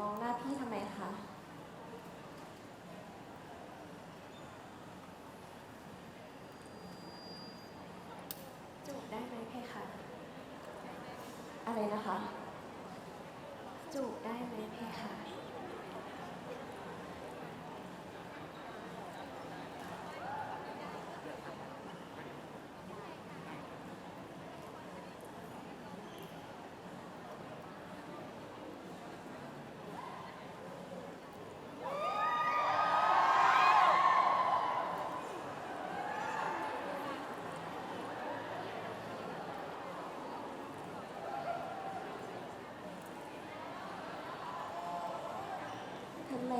มองหน้าพี่ทำไมคะ จูบได้ไหมเพคะ อะไรนะคะ จูบได้ไหมเพคะ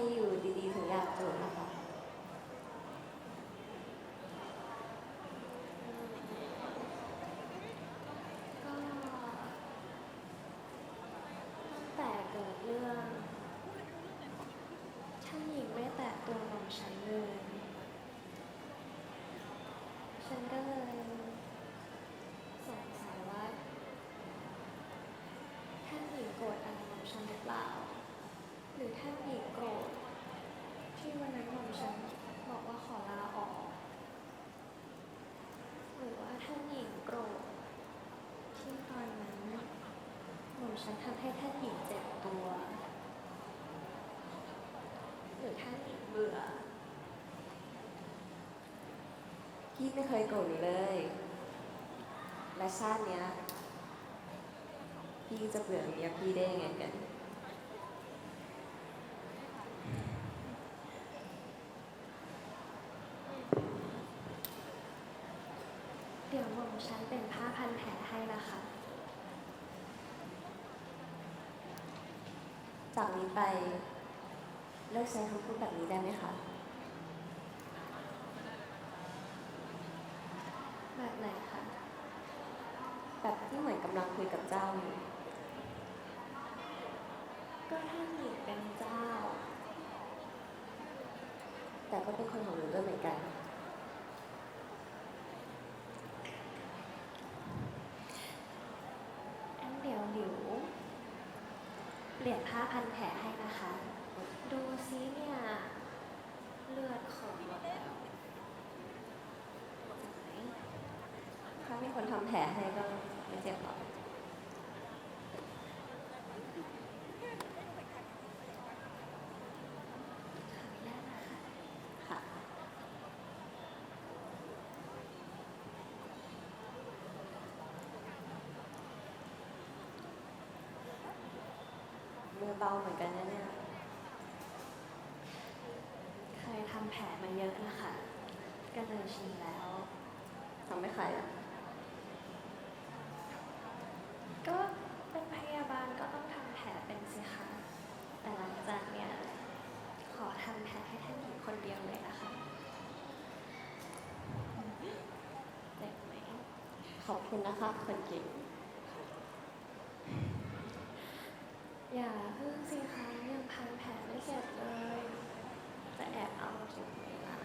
มอยู่ดีๆถึงอยากจูบนะคะ ก็ตั้งแต่เกิดเรื่องท่านหญิงไม่แตะตัวของฉันเลยฉันก็เลยสงสัยว่า ท่านหญิงโกรธอะไรของฉันหรือเปล่า หรือท่านหญิงโกรธที่วันนั้นของฉันบอกว่าขอลาออก หรือว่าท่านหญิงโกรธที่ตอนนั้นหม่อม ฉันทำให้ท่านหญิงเจ็บตัว หรือท่านหญิงเบื่อ พี่ไม่เคยโกรธหนูเลย และชาติเนี้ย พี่จะเบื่อเมียพี่ได้ยังไงกัน เดี๋ยวหม่อมฉันเป็นผ้าพันแผลให้นะคะ จากนี้ไปเลิกใช้คำพูดแบบนี้ได้ไหมคะ แบบไหนคะ แบบที่เหมือนกำลังคุยกับเจ้าอยู่ ก็ท่านหญิงเป็นเจ้า แต่ก็เป็นคนของหนูด้วยเหมือนกัน อันเดี๋ยวหลิว เปลี่ยนผ้าพันแผลให้นะคะ ดูซิเนี่ย เลือดขอหมดแล้วไหนถ้ามีคนทำแผลให้ก็ไม่เจ็บหรอก ขออนุญาตนะคะ ค่ะ มือเบาเหมือนกันนะเนี่ย เคยทำแผลมาเยอะนะคะ ก็เลยชินแล้วทำไม่ขายอะ ก็เป็นพยาบาลก็ต้องทำแผลเป็นสิคะ แต่หลังจากเนี่ย ขอทำแผลให้ท่านหญิงคนเดียวเลยนะคะเจ็บไหม ขอบคุณนะคะคนเก่ง อย่าเพิ่งสิคะยังพันแผลไม่เสร็จเลย จะแอบเอาถึงเวลา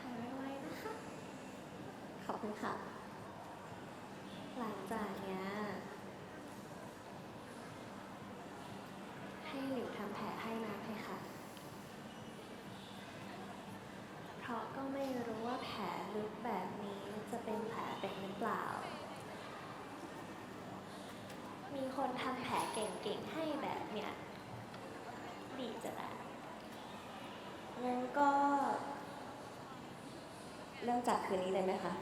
หายไวๆนะคะ ข อบคุณค่ะ หลังจากเนี้ยให้หลิวทำแผลให้นะเพคะเพราะก็ไม่รู้ว่าแผลลึกแบบนี้จะเป็นแผลเป็นหรือเปล่า มีคนทำแผลเก่งๆให้แบบเนี้ยดีจะได้งั้นก็ เริ่มจากคืนนี้เลยไหมคะ